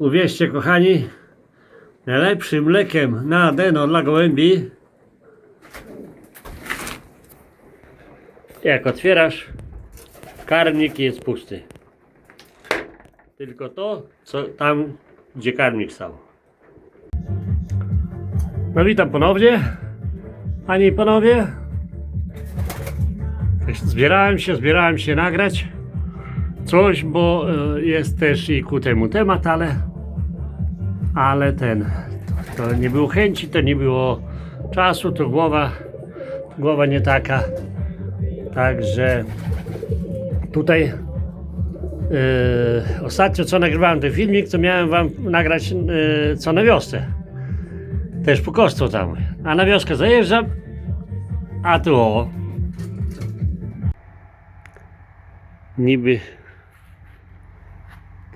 Uwierzcie kochani, najlepszym lekiem na adeno dla gołębi jak otwierasz karmnik jest pusty. Tylko to, co tam, gdzie karmnik stał. No witam ponownie, panie i panowie. Zbierałem się, zbierałem się nagrać coś, bo e, jest też i ku temu temat, ale ale ten, to, nie było chęci, to nie było czasu, to głowa, głowa nie taka. Także tutaj e, ostatnio co nagrywałem ten filmik, to miałem wam nagrać e, co na wiosce. Też po kostce tam. A na wioskę zajeżdżam, a tu o. Niby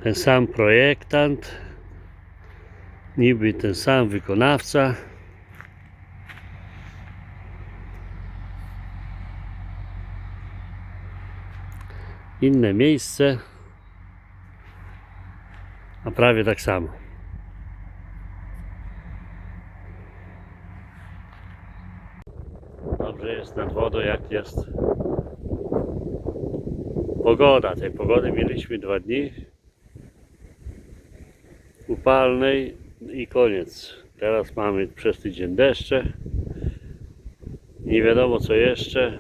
ten sam projektant, niby ten sam wykonawca. Inne miejsce, a prawie tak samo. Dobrze jest nad wodą, jak jest pogoda. Tej pogody mieliśmy dwa dni upalnej i koniec. Teraz mamy przez tydzień deszcze. Nie wiadomo co jeszcze.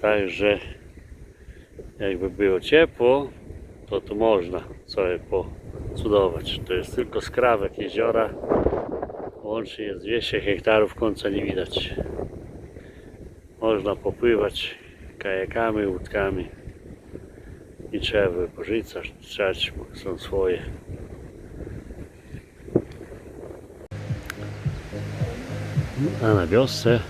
Także jakby było ciepło, to tu można sobie pocudować. To jest tylko skrawek jeziora. Łącznie jest 200 hektarów, końca nie widać. Można popływać kajakami, łódkami i trzeba wypożyczać, trzeć, są swoje. A na wiosce,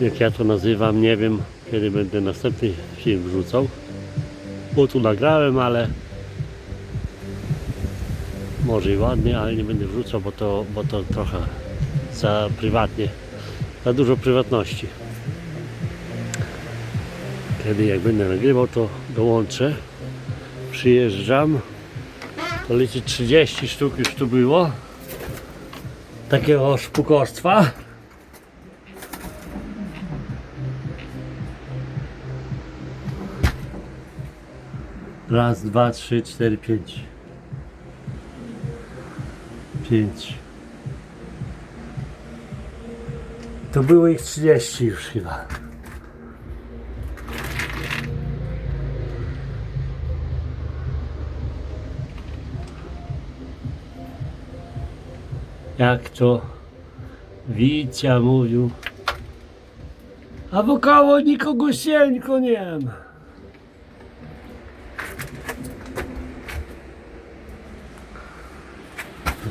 jak ja to nazywam, nie wiem kiedy będę następny film wrzucał, bo tu nagrałem, ale może i ładnie, ale nie będę wrzucał, bo to, bo to trochę za prywatnie, za dużo prywatności. Kiedy jak będę nagrywał, to dołączę. Przyjeżdżam. To liczy 30 sztuk już tu było. Takiego szpukorstwa. Raz, dwa, trzy, cztery, pięć. Pięć. To było ich 30 już chyba. Jak to Wicia mówił. A nikogo sieńko nie ma.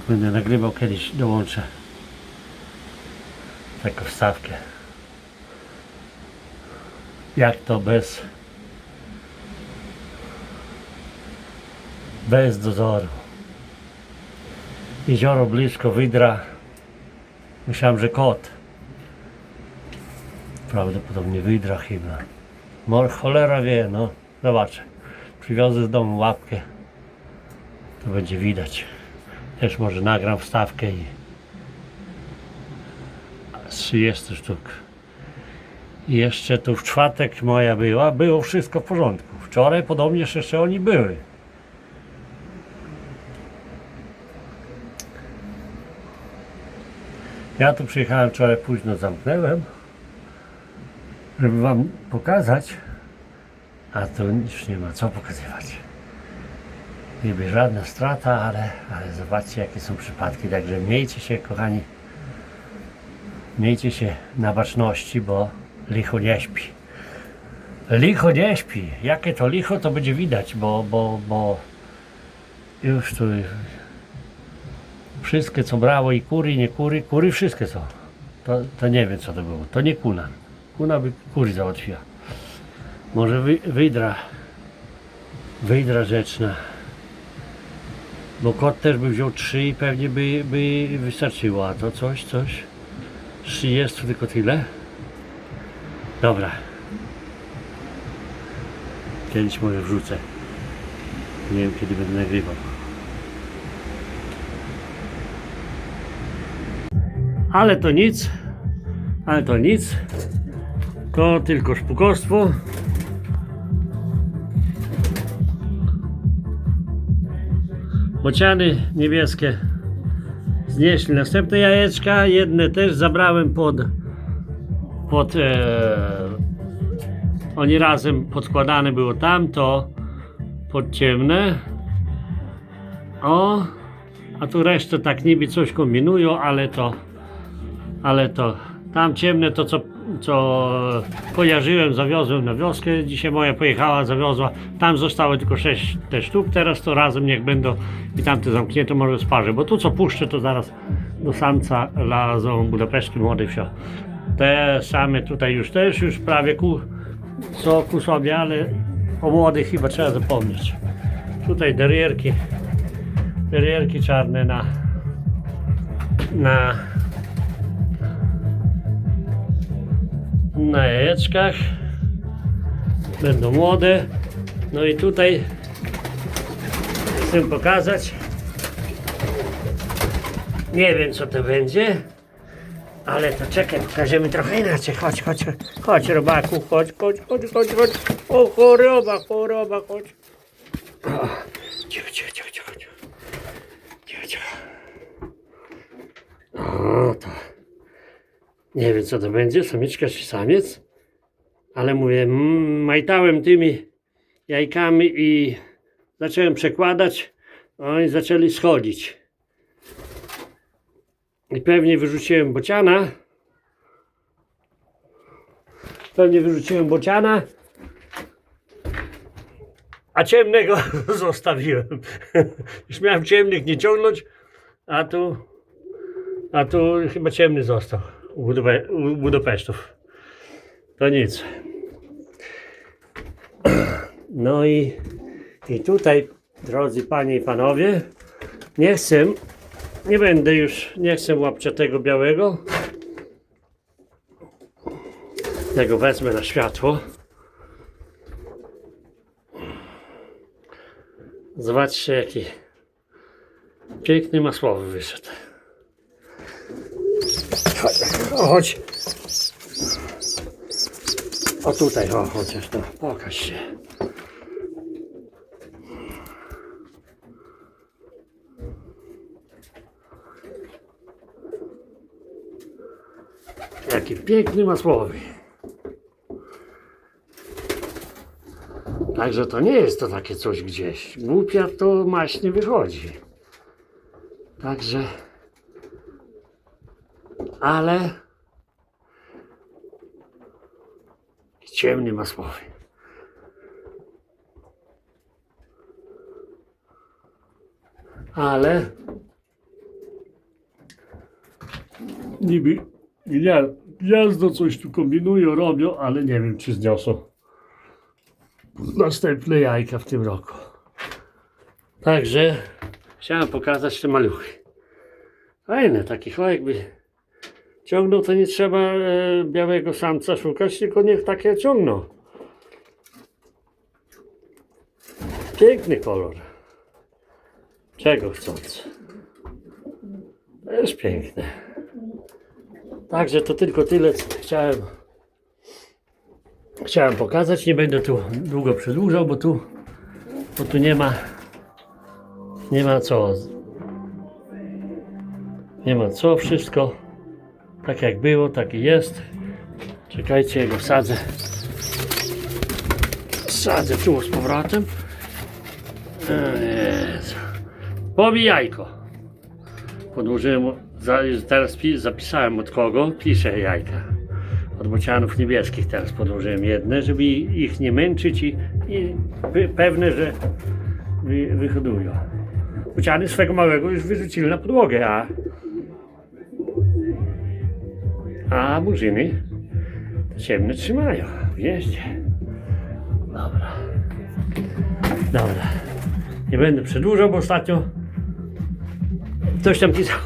Będę nagrywał kiedyś, dołączę taką wstawkę. Jak to bez bez dozoru. Jezioro blisko, wydra. Myślałem, że kot. Prawdopodobnie wydra chyba. Mor cholera wie, no. Zobaczę. Przywiozę z domu łapkę. To będzie widać. Też może nagram wstawkę i z 30 sztuk. I jeszcze tu w czwartek moja była, było wszystko w porządku. Wczoraj podobnież jeszcze oni były. Ja tu przyjechałem wczoraj późno, zamknąłem, żeby wam pokazać, a tu już nie ma co pokazywać. Niby żadna strata, ale, ale zobaczcie jakie są przypadki, także miejcie się kochani, miejcie się na baczności, bo licho nie śpi. Licho nie śpi. Jakie to licho, to będzie widać, bo, bo, bo już tu Wszystkie co brało i kury, i nie kury, kury wszystkie są. To, to nie wiem co to było. To nie kuna. Kuna by kury załatwiła. Może wy, wydra. Wydra rzeczna. Bo kot też by wziął trzy i pewnie by, by wystarczyło. A to coś, coś. 30 tylko tyle. Dobra. Kiedyś może wrzucę. Nie wiem kiedy będę nagrywał. Ale to nic. Ale to nic. To tylko szpukostwo. Bociany niebieskie znieśli następne jajeczka. Jedne też zabrałem pod pod e, oni razem podkładane było tam, to pod ciemne. O, a tu resztę tak niby coś kombinują, ale to ale to tam ciemne to co, co kojarzyłem, zawiozłem na wioskę. Dzisiaj moja pojechała, zawiozła. Tam zostały tylko 6 te sztuk, teraz to razem niech będą i tamte zamknięte może sparzę, bo tu co puszczę to zaraz do samca lazą budapeszki młody wsio. Te same tutaj już też już prawie ku, co ku sobie, ale o młodych chyba trzeba zapomnieć. Tutaj derierki, derierki czarne na na na jajeczkach. Będą młode. No i tutaj chcę pokazać. Nie wiem co to będzie. Ale to czekaj, pokażemy trochę inaczej. Chodź, chodź, chodź, robaku, chodź, chodź, chodź, chodź, chodź. O, choroba, choroba, chodź. O, cicho, cicho, cicho. Cicho, cicho. O, to. Nie wiem co to będzie, samiczka czy samiec. Ale mówię, mm, majtałem tymi jajkami i zacząłem przekładać. Oni zaczęli schodzić. I pewnie wyrzuciłem bociana. Pewnie wyrzuciłem bociana. A ciemnego zostawiłem. Już miałem ciemnych nie ciągnąć, a tu, a tu chyba ciemny został Budapesztów. To nic. No i, i tutaj, drodzy panie i panowie, nie chcę, nie będę już, nie chcę łapciatego białego. Tego wezmę na światło. Zobaczcie jaki piękny masłowy wyszedł. Chodź, chodź. O tutaj, o chociaż to, pokaż się. Jaki piękny masłowy. Także to nie jest to takie coś gdzieś. Głupia to maśnie wychodzi. Także ale ciemny masłowy. Ale niby gnia- gniazdo coś tu kombinują, robią, ale nie wiem czy zniosą następne jajka w tym roku. Także chciałem pokazać te maluchy. Fajne, takich jakby ciągnął, to nie trzeba e, białego samca szukać, tylko niech takie ciągną. Piękny kolor. Czego chcąc. Też piękne. Także to tylko tyle, co chciałem. Chciałem pokazać. Nie będę tu długo przedłużał, bo tu, bo tu nie ma nie ma co. Nie ma co, wszystko tak jak było, tak i jest. Czekajcie, ja go wsadzę. Wsadzę tu z powrotem. Pobij jajko. Podłożyłem, teraz pi- zapisałem od kogo, piszę jajka. Od bocianów niebieskich teraz podłożyłem jedne, żeby ich nie męczyć i, i pe- pewne, że wy, wyhodują. Bociany swego małego już wyrzucili na podłogę, a a murzyny ciemne trzymają w gnieździe. Dobra. Dobra. Nie będę przedłużał, bo ostatnio ktoś tam pisał.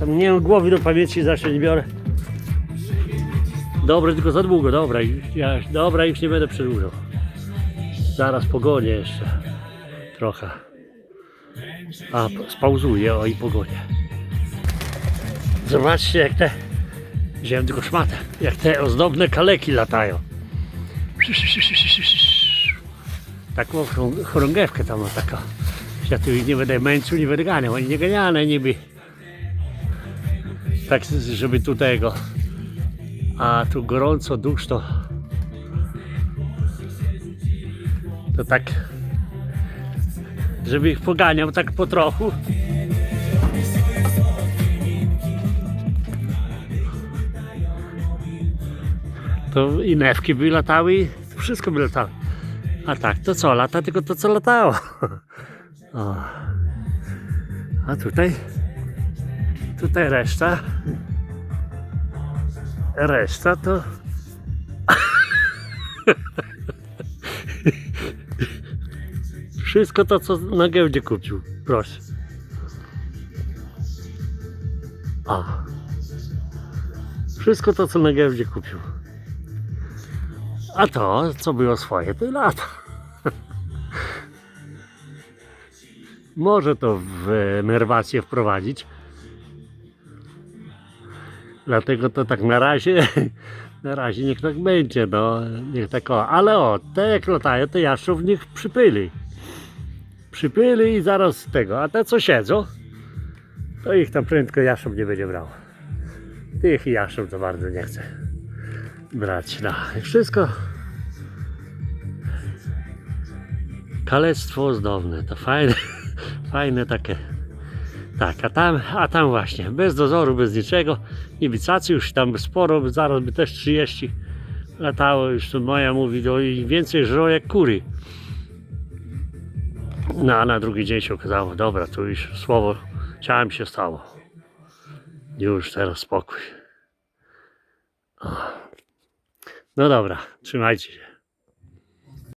Tam nie mam głowy do pamięci, zawsze nie biorę. Tylko za długo, dobra, ja, dobra, już nie będę przedłużał. Zaraz pogonię jeszcze. Trochę. A, spauzuję, o i pogonię. Zobaczcie jak te, wziąłem tylko szmatę, jak te ozdobne kaleki latają. Taką chorą- chorągiewkę tam ma taka. Ja tu nie będę męczył, nie będę ganiał, oni nie ganiane niby. Tak, żeby tu tego. A tu gorąco, duszno. To tak, żeby ich poganiał tak po trochu. To i newki by latały, wszystko by latały. A tak, to co? Lata tylko to, co latało. O. A tutaj, tutaj reszta. Reszta to. Wszystko to, co na giełdzie kupił. Proszę. O. Wszystko to, co na giełdzie kupił. A to, co było swoje, to lata. Może to w nerwację wprowadzić. Dlatego to tak na razie, na razie niech tak będzie, no, niech tak o. Ale o, te jak latają, to jaszczur w nich przypyli. Przypyli i zaraz tego, a te co siedzą, to ich tam prędko jaszczur nie będzie brał. Tych jaszczur to bardzo nie chce brać. No, wszystko. Kalectwo ozdobne, to fajne, fajne takie. Tak, a tam, a tam właśnie, bez dozoru, bez niczego. Niby cacy już tam sporo, zaraz by też 30 latało. Już to moja mówi, no i więcej żro jak kury. No a na drugi dzień się okazało, dobra, tu już słowo chciałem się stało. Już teraz spokój. O. No dobra, trzymajcie się.